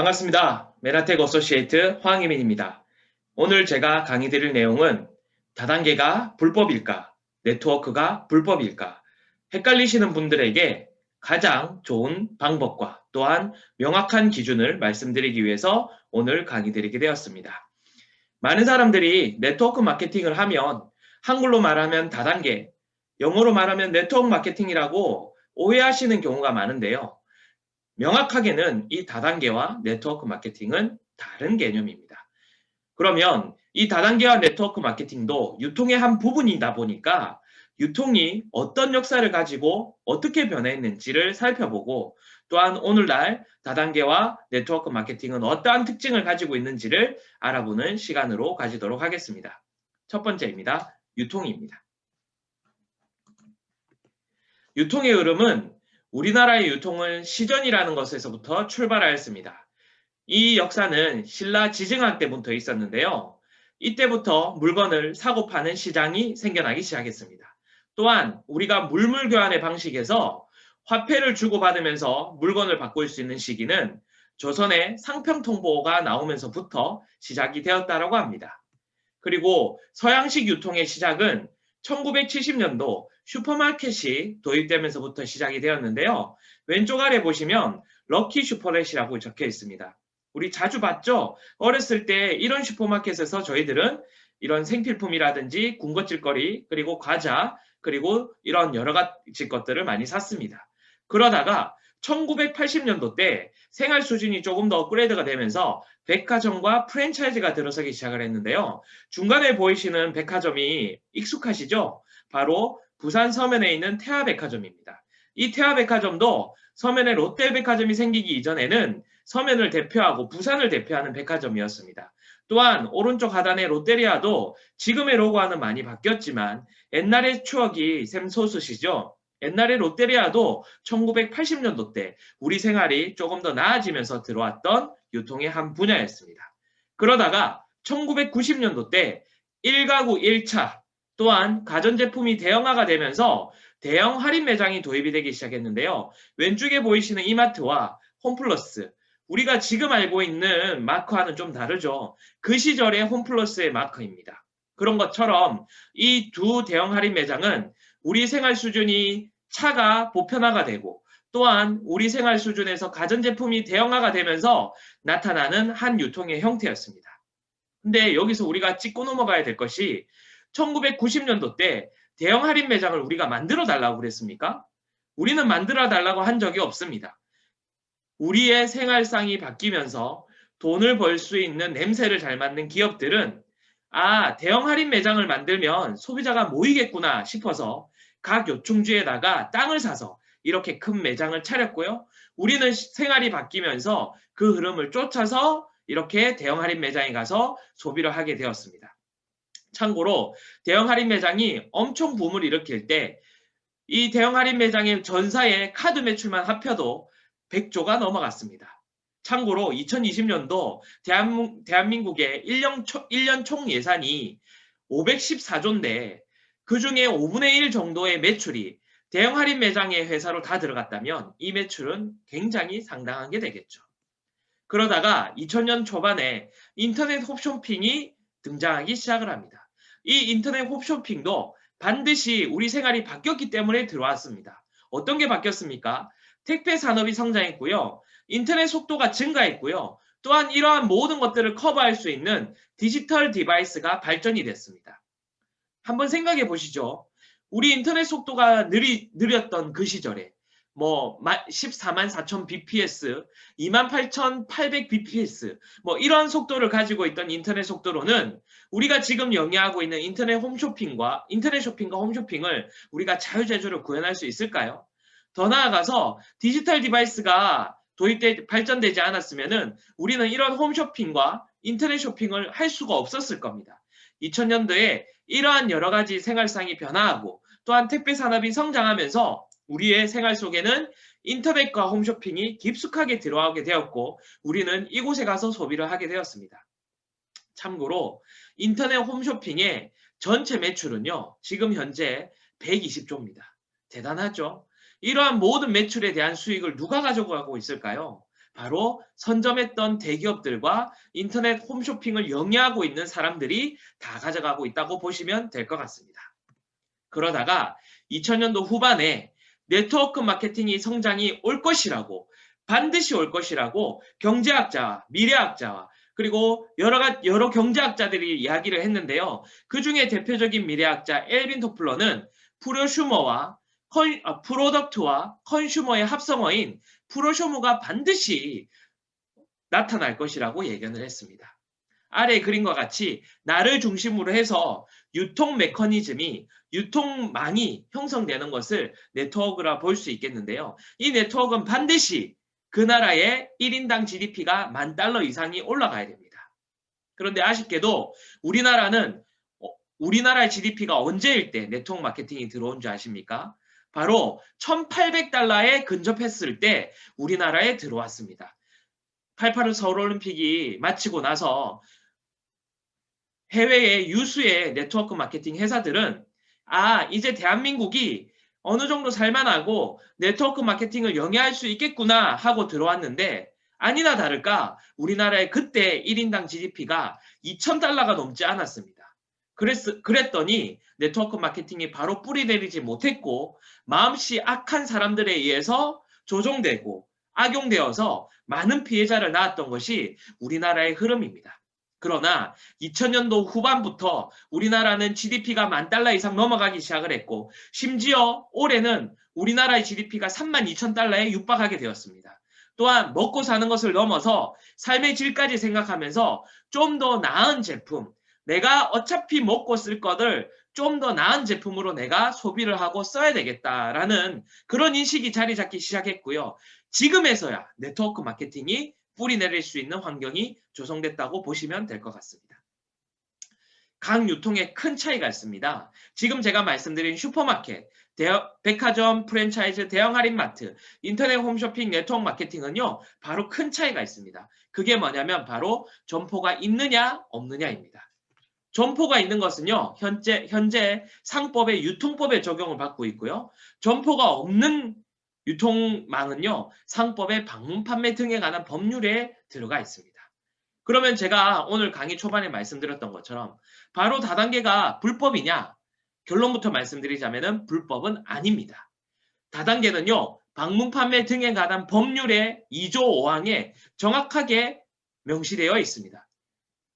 반갑습니다. 메라텍 어소시에이트 황희민입니다. 오늘 제가 강의 드릴 내용은 다단계가 불법일까, 네트워크가 불법일까, 헷갈리시는 분들에게 가장 좋은 방법과 또한 명확한 기준을 말씀드리기 위해서 오늘 강의 드리게 되었습니다. 많은 사람들이 네트워크 마케팅을 하면 한글로 말하면 다단계, 영어로 말하면 네트워크 마케팅이라고 오해하시는 경우가 많은데요. 명확하게는 이 다단계와 네트워크 마케팅은 다른 개념입니다. 그러면 이 다단계와 네트워크 마케팅도 유통의 한 부분이다 보니까 유통이 어떤 역사를 가지고 어떻게 변했는지를 살펴보고 또한 오늘날 다단계와 네트워크 마케팅은 어떠한 특징을 가지고 있는지를 알아보는 시간으로 가지도록 하겠습니다. 첫 번째입니다. 유통입니다. 유통의 흐름은 우리나라의 유통은 시전이라는 것에서부터 출발하였습니다. 이 역사는 신라 지증학 때부터 있었는데요. 이때부터 물건을 사고 파는 시장이 생겨나기 시작했습니다. 또한 우리가 물물 교환의 방식에서 화폐를 주고받으면서 물건을 바꿀 수 있는 시기는 조선의 상평통보가 나오면서부터 시작이 되었다고 합니다. 그리고 서양식 유통의 시작은 1970년도 슈퍼마켓이 도입되면서부터 시작이 되었는데요. 왼쪽 아래 보시면 럭키 슈퍼렛이라고 적혀 있습니다. 우리 자주 봤죠? 어렸을 때 이런 슈퍼마켓에서 저희들은 이런 생필품이라든지 군것질거리 그리고 과자 그리고 이런 여러 가지 것들을 많이 샀습니다. 그러다가 1980년도 때 생활 수준이 조금 더 업그레이드가 되면서 백화점과 프랜차이즈가 들어서기 시작을 했는데요. 중간에 보이시는 백화점이 익숙하시죠? 바로 부산 서면에 있는 태화백화점입니다. 이 태화백화점도 서면에 롯데백화점이 생기기 이전에는 서면을 대표하고 부산을 대표하는 백화점이었습니다. 또한 오른쪽 하단의 롯데리아도 지금의 로고와는 많이 바뀌었지만 옛날의 추억이 샘솟으시죠? 옛날에 롯데리아도 1980년도 때 우리 생활이 조금 더 나아지면서 들어왔던 유통의 한 분야였습니다. 그러다가 1990년도 때 1가구 1차 또한 가전제품이 대형화가 되면서 대형 할인 매장이 도입이 되기 시작했는데요. 왼쪽에 보이시는 이마트와 홈플러스 우리가 지금 알고 있는 마크와는 좀 다르죠. 그 시절의 홈플러스의 마크입니다. 그런 것처럼 이 두 대형 할인 매장은 우리 생활 수준이 차가 보편화가 되고 또한 우리 생활 수준에서 가전제품이 대형화가 되면서 나타나는 한 유통의 형태였습니다. 근데 여기서 우리가 짚고 넘어가야 될 것이 1990년도 때 대형 할인 매장을 우리가 만들어 달라고 그랬습니까? 우리는 만들어 달라고 한 적이 없습니다. 우리의 생활상이 바뀌면서 돈을 벌 수 있는 냄새를 잘 맡는 기업들은 아, 대형 할인 매장을 만들면 소비자가 모이겠구나 싶어서 각 요충지에다가 땅을 사서 이렇게 큰 매장을 차렸고요. 우리는 생활이 바뀌면서 그 흐름을 쫓아서 이렇게 대형 할인 매장에 가서 소비를 하게 되었습니다. 참고로 대형 할인 매장이 엄청 붐을 일으킬 때 이 대형 할인 매장의 전사의 카드 매출만 합쳐도 100조가 넘어갔습니다. 참고로 2020년도 대한민국, 의 1년, 1년 총 예산이 514조인데 그 중에 5분의 1 정도의 매출이 대형 할인 매장의 회사로 다 들어갔다면 이 매출은 굉장히 상당한 게 되겠죠. 그러다가 2000년 초반에 인터넷 홈쇼핑이 등장하기 시작을 합니다. 이 인터넷 홈쇼핑도 반드시 우리 생활이 바뀌었기 때문에 들어왔습니다. 어떤 게 바뀌었습니까? 택배 산업이 성장했고요. 인터넷 속도가 증가했고요. 또한 이러한 모든 것들을 커버할 수 있는 디지털 디바이스가 발전이 됐습니다. 한번 생각해 보시죠. 우리 인터넷 속도가 느리, 느렸던 그 시절에 뭐 14만 4천 bps, 28,800 bps 뭐 이러한 속도를 가지고 있던 인터넷 속도로는 우리가 지금 영위하고 있는 인터넷 홈쇼핑과 인터넷 쇼핑과 홈쇼핑을 우리가 자유제조로 구현할 수 있을까요? 더 나아가서 디지털 디바이스가 도입돼 발전되지 않았으면은 우리는 이런 홈쇼핑과 인터넷 쇼핑을 할 수가 없었을 겁니다. 2000년도에 이러한 여러 가지 생활상이 변화하고 또한 택배 산업이 성장하면서 우리의 생활 속에는 인터넷과 홈쇼핑이 깊숙하게 들어가게 되었고 우리는 이곳에 가서 소비를 하게 되었습니다. 참고로 인터넷 홈쇼핑의 전체 매출은요. 지금 현재 120조입니다. 대단하죠? 이러한 모든 매출에 대한 수익을 누가 가져가고 있을까요? 바로 선점했던 대기업들과 인터넷 홈쇼핑을 영위하고 있는 사람들이 다 가져가고 있다고 보시면 될 것 같습니다. 그러다가 2000년도 후반에 네트워크 마케팅이 성장이 올 것이라고 반드시 올 것이라고 경제학자와 미래학자와 그리고 여러 가 여러 경제학자들이 이야기를 했는데요. 그 중에 대표적인 미래학자 엘빈 토플러는 프로슈머와 컨, 아, 프로덕트와 컨슈머의 합성어인 프로쇼머가 반드시 나타날 것이라고 예견을 했습니다. 아래 그림과 같이 나를 중심으로 해서 유통 메커니즘이 유통망이 형성되는 것을 네트워크라 볼 수 있겠는데요. 이 네트워크는 반드시 그 나라의 1인당 GDP가 만 달러 이상이 올라가야 됩니다. 그런데 아쉽게도 우리나라는 어, 우리나라의 GDP가 언제일 때 네트워크 마케팅이 들어온 줄 아십니까? 바로 1800달러에 근접했을 때 우리나라에 들어왔습니다. 88 서울올림픽이 마치고 나서 해외의 유수의 네트워크 마케팅 회사들은 아, 이제 대한민국이 어느 정도 살만하고 네트워크 마케팅을 영위할 수 있겠구나 하고 들어왔는데 아니나 다를까 우리나라의 그때 1인당 GDP가 2,000달러가 넘지 않았습니다. 그랬, 그랬더니 네트워크 마케팅이 바로 뿌리 내리지 못했고 마음씨 악한 사람들에 의해서 조종되고 악용되어서 많은 피해자를 낳았던 것이 우리나라의 흐름입니다. 그러나 2000년도 후반부터 우리나라는 GDP가 만 달러 이상 넘어가기 시작을 했고 심지어 올해는 우리나라의 GDP가 3만 2천 달러에 육박하게 되었습니다. 또한 먹고 사는 것을 넘어서 삶의 질까지 생각하면서 좀 더 나은 제품, 내가 어차피 먹고 쓸 것을 좀 더 나은 제품으로 내가 소비를 하고 써야 되겠다라는 그런 인식이 자리 잡기 시작했고요. 지금에서야 네트워크 마케팅이 뿌리 내릴 수 있는 환경이 조성됐다고 보시면 될 것 같습니다. 각 유통에 큰 차이가 있습니다. 지금 제가 말씀드린 슈퍼마켓, 대형, 백화점, 프랜차이즈, 대형 할인마트, 인터넷 홈쇼핑, 네트워크 마케팅은요, 바로 큰 차이가 있습니다. 그게 뭐냐면 바로 점포가 있느냐, 없느냐입니다. 점포가 있는 것은요, 현재, 현재 상법의 유통법에 적용을 받고 있고요. 점포가 없는 유통망은요, 상법의 방문 판매 등에 관한 법률에 들어가 있습니다. 그러면 제가 오늘 강의 초반에 말씀드렸던 것처럼 바로 다단계가 불법이냐? 결론부터 말씀드리자면 불법은 아닙니다. 다단계는요, 방문 판매 등에 관한 법률의 2조 5항에 정확하게 명시되어 있습니다.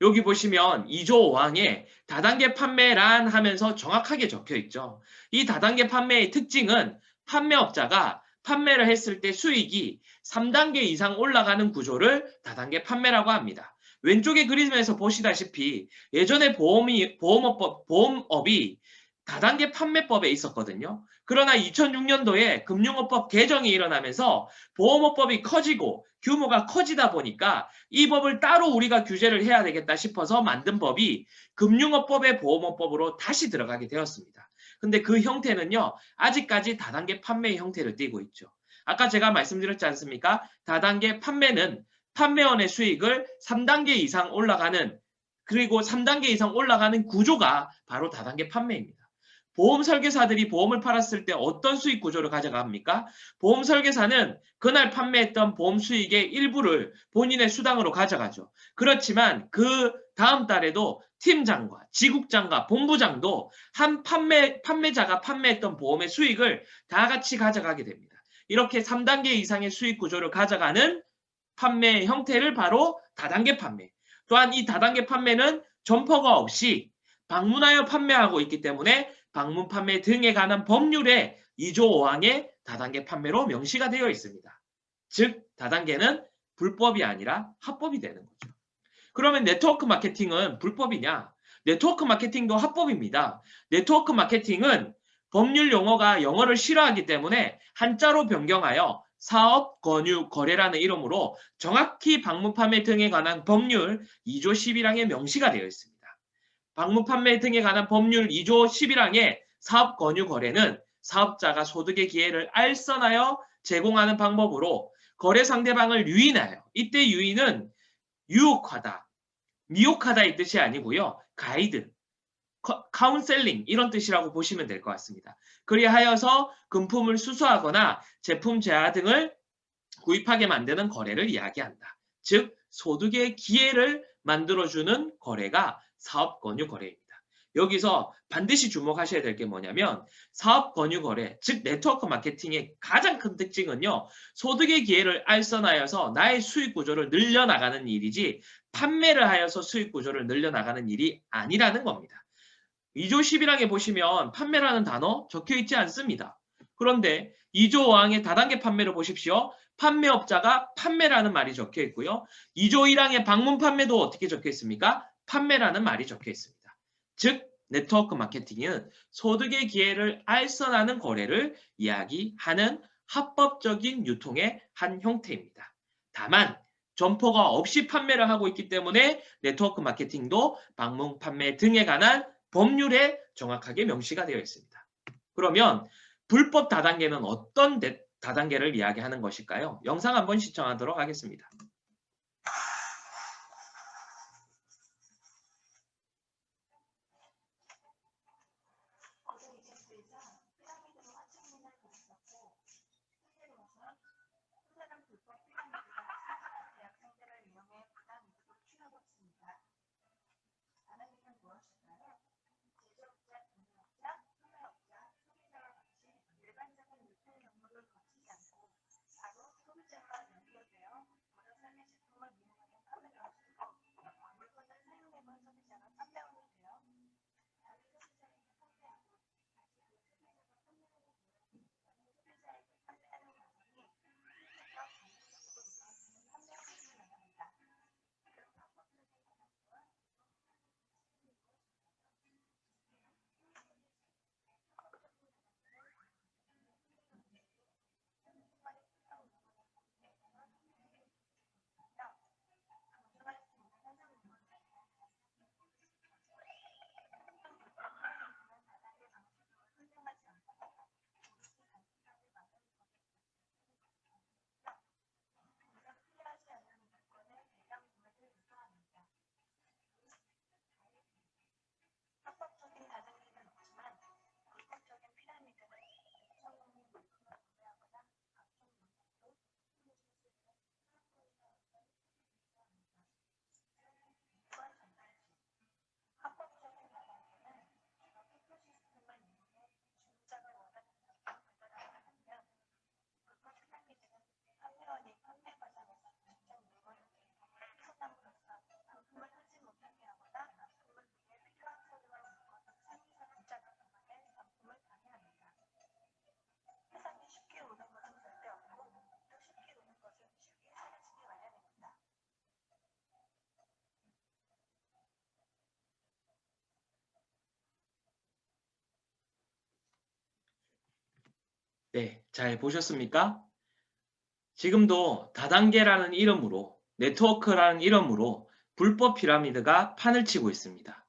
여기 보시면 2조 5항에 다단계 판매란 하면서 정확하게 적혀 있죠. 이 다단계 판매의 특징은 판매업자가 판매를 했을 때 수익이 3단계 이상 올라가는 구조를 다단계 판매라고 합니다. 왼쪽의 그림에서 보시다시피 예전에 보험이, 보험업, 보험업이 다단계 판매법에 있었거든요. 그러나 2006년도에 금융업법 개정이 일어나면서 보험업법이 커지고 규모가 커지다 보니까 이 법을 따로 우리가 규제를 해야 되겠다 싶어서 만든 법이 금융업법의 보험업법으로 다시 들어가게 되었습니다. 근데 그 형태는요, 아직까지 다단계 판매 형태를 띠고 있죠. 아까 제가 말씀드렸지 않습니까? 다단계 판매는 판매원의 수익을 3단계 이상 올라가는 그리고 3단계 이상 올라가는 구조가 바로 다단계 판매입니다. 보험 설계사들이 보험을 팔았을 때 어떤 수익 구조를 가져갑니까? 보험 설계사는 그날 판매했던 보험 수익의 일부를 본인의 수당으로 가져가죠. 그렇지만 그 다음 달에도 팀장과 지국장과 본부장도 한 판매, 판매자가 판매했던 보험의 수익을 다 같이 가져가게 됩니다. 이렇게 3단계 이상의 수익 구조를 가져가는 판매 형태를 바로 다단계 판매. 또한 이 다단계 판매는 점퍼가 없이 방문하여 판매하고 있기 때문에 방문 판매 등에 관한 법률에 2조 5항의 다단계 판매로 명시가 되어 있습니다. 즉, 다단계는 불법이 아니라 합법이 되는 거죠. 그러면 네트워크 마케팅은 불법이냐? 네트워크 마케팅도 합법입니다. 네트워크 마케팅은 법률 용어가 영어를 싫어하기 때문에 한자로 변경하여 사업, 권유, 거래라는 이름으로 정확히 방문 판매 등에 관한 법률 2조 11항에 명시가 되어 있습니다. 방문 판매 등에 관한 법률 2조 11항의 사업 권유 거래는 사업자가 소득의 기회를 알선하여 제공하는 방법으로 거래 상대방을 유인하여 이때 유인은 유혹하다, 미혹하다 이 뜻이 아니고요. 가이드, 카운셀링 이런 뜻이라고 보시면 될 것 같습니다. 그리하여서 금품을 수수하거나 제품 제하 등을 구입하게 만드는 거래를 이야기한다. 즉 소득의 기회를 만들어주는 거래가 사업 권유 거래입니다. 여기서 반드시 주목하셔야 될 게 뭐냐면 사업 권유 거래, 즉 네트워크 마케팅의 가장 큰 특징은요. 소득의 기회를 알선하여서 나의 수익 구조를 늘려나가는 일이지 판매를 하여서 수익 구조를 늘려나가는 일이 아니라는 겁니다. 2조 11항에 보시면 판매라는 단어 적혀 있지 않습니다. 그런데 2조 5항의 다단계 판매를 보십시오. 판매업자가 판매라는 말이 적혀 있고요. 2조 1항의 방문 판매도 어떻게 적혀 있습니까? 판매라는 말이 적혀 있습니다. 즉 네트워크 마케팅은 소득의 기회를 알선하는 거래를 이야기하는 합법적인 유통의 한 형태입니다. 다만 점포가 없이 판매를 하고 있기 때문에 네트워크 마케팅도 방문 판매 등에 관한 법률에 정확하게 명시가 되어 있습니다. 그러면 불법 다단계는 어떤 다단계를 이야기하는 것일까요? 영상 한번 시청하도록 하겠습니다. 네, 잘 보셨습니까? 지금도 다단계라는 이름으로 네트워크라는 이름으로 불법 피라미드가 판을 치고 있습니다.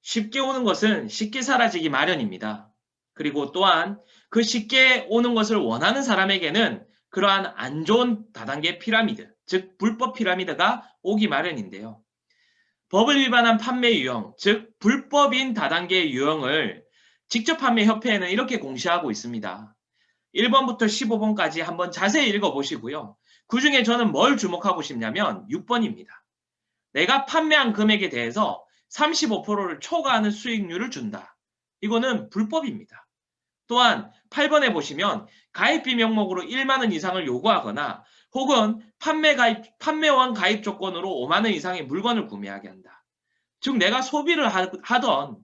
쉽게 오는 것은 쉽게 사라지기 마련입니다. 그리고 또한 그 쉽게 오는 것을 원하는 사람에게는 그러한 안 좋은 다단계 피라미드, 즉 불법 피라미드가 오기 마련인데요. 법을 위반한 판매 유형, 즉 불법인 다단계 유형을 직접 판매 협회에는 이렇게 공시하고 있습니다. 1번부터 15번까지 한번 자세히 읽어보시고요. 그 중에 저는 뭘 주목하고 싶냐면 6번입니다. 내가 판매한 금액에 대해서 35%를 초과하는 수익률을 준다. 이거는 불법입니다. 또한 8번에 보시면 가입비 명목으로 1만원 이상을 요구하거나 혹은 판매 가입, 판매원 가입 조건으로 5만원 이상의 물건을 구매하게 한다. 즉 내가 소비를 하던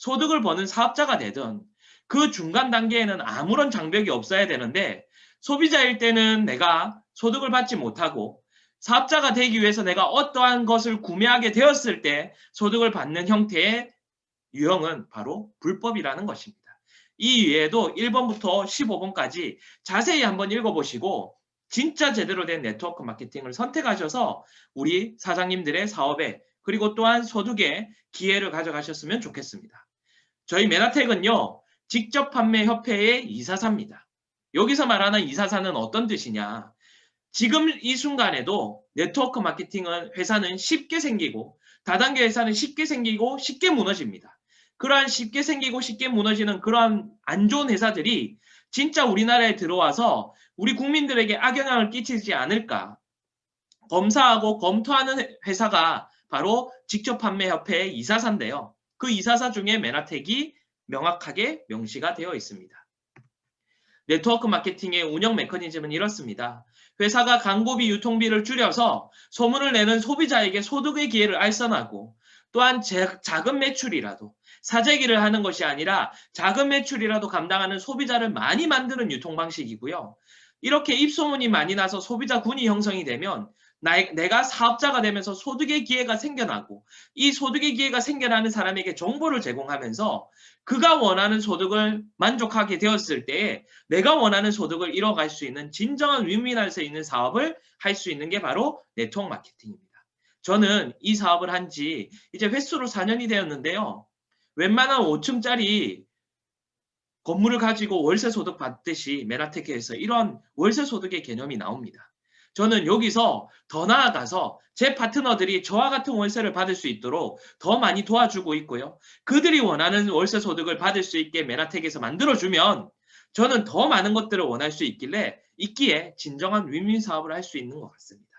소득을 버는 사업자가 되든 그 중간 단계에는 아무런 장벽이 없어야 되는데 소비자일 때는 내가 소득을 받지 못하고 사업자가 되기 위해서 내가 어떠한 것을 구매하게 되었을 때 소득을 받는 형태의 유형은 바로 불법이라는 것입니다. 이 외에도 1번부터 15번까지 자세히 한번 읽어보시고 진짜 제대로 된 네트워크 마케팅을 선택하셔서 우리 사장님들의 사업에 그리고 또한 소득에 기회를 가져가셨으면 좋겠습니다. 저희 메나텍은요, 직접 판매 협회의 이사사입니다. 여기서 말하는 이사사는 어떤 뜻이냐? 지금 이 순간에도 네트워크 마케팅은 회사는 쉽게 생기고 다단계 회사는 쉽게 생기고 쉽게 무너집니다. 그러한 쉽게 생기고 쉽게 무너지는 그러한 안 좋은 회사들이 진짜 우리나라에 들어와서 우리 국민들에게 악영향을 끼치지 않을까 검사하고 검토하는 회사가 바로 직접 판매협회의 이사사인데요. 그 이사사 중에 메나텍이 명확하게 명시가 되어 있습니다. 네트워크 마케팅의 운영 메커니즘은 이렇습니다. 회사가 광고비 유통비를 줄여서 소문을 내는 소비자에게 소득의 기회를 알선하고 또한 작은 매출이라도 사재기를 하는 것이 아니라 작은 매출이라도 감당하는 소비자를 많이 만드는 유통 방식이고요. 이렇게 입소문이 많이 나서 소비자 군이 형성이 되면 나, 내가 사업자가 되면서 소득의 기회가 생겨나고 이 소득의 기회가 생겨나는 사람에게 정보를 제공하면서 그가 원하는 소득을 만족하게 되었을 때 내가 원하는 소득을 이뤄갈 수 있는 진정한 윈윈할 수 있는 사업을 할 수 있는 게 바로 네트워크 마케팅입니다. 저는 이 사업을 한 지 이제 횟수로 4년이 되었는데요. 웬만한 5층짜리 건물을 가지고 월세 소득 받듯이 메라테크에서 이런 월세 소득의 개념이 나옵니다. 저는 여기서 더 나아가서 제 파트너들이 저와 같은 월세를 받을 수 있도록 더 많이 도와주고 있고요. 그들이 원하는 월세 소득을 받을 수 있게 메라텍에서 만들어주면 저는 더 많은 것들을 원할 수 있길래 있기에 진정한 윈윈 사업을 할 수 있는 것 같습니다.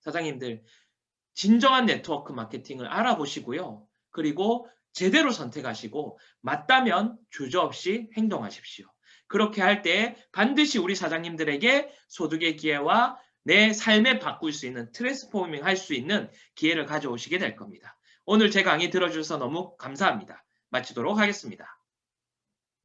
사장님들 진정한 네트워크 마케팅을 알아보시고요. 그리고 제대로 선택하시고 맞다면 주저없이 행동하십시오. 그렇게 할 때 반드시 우리 사장님들에게 소득의 기회와 내 삶에 바꿀 수 있는 트랜스포밍 할 수 있는 기회를 가져오시게 될 겁니다. 오늘 제 강의 들어주셔서 너무 감사합니다. 마치도록 하겠습니다.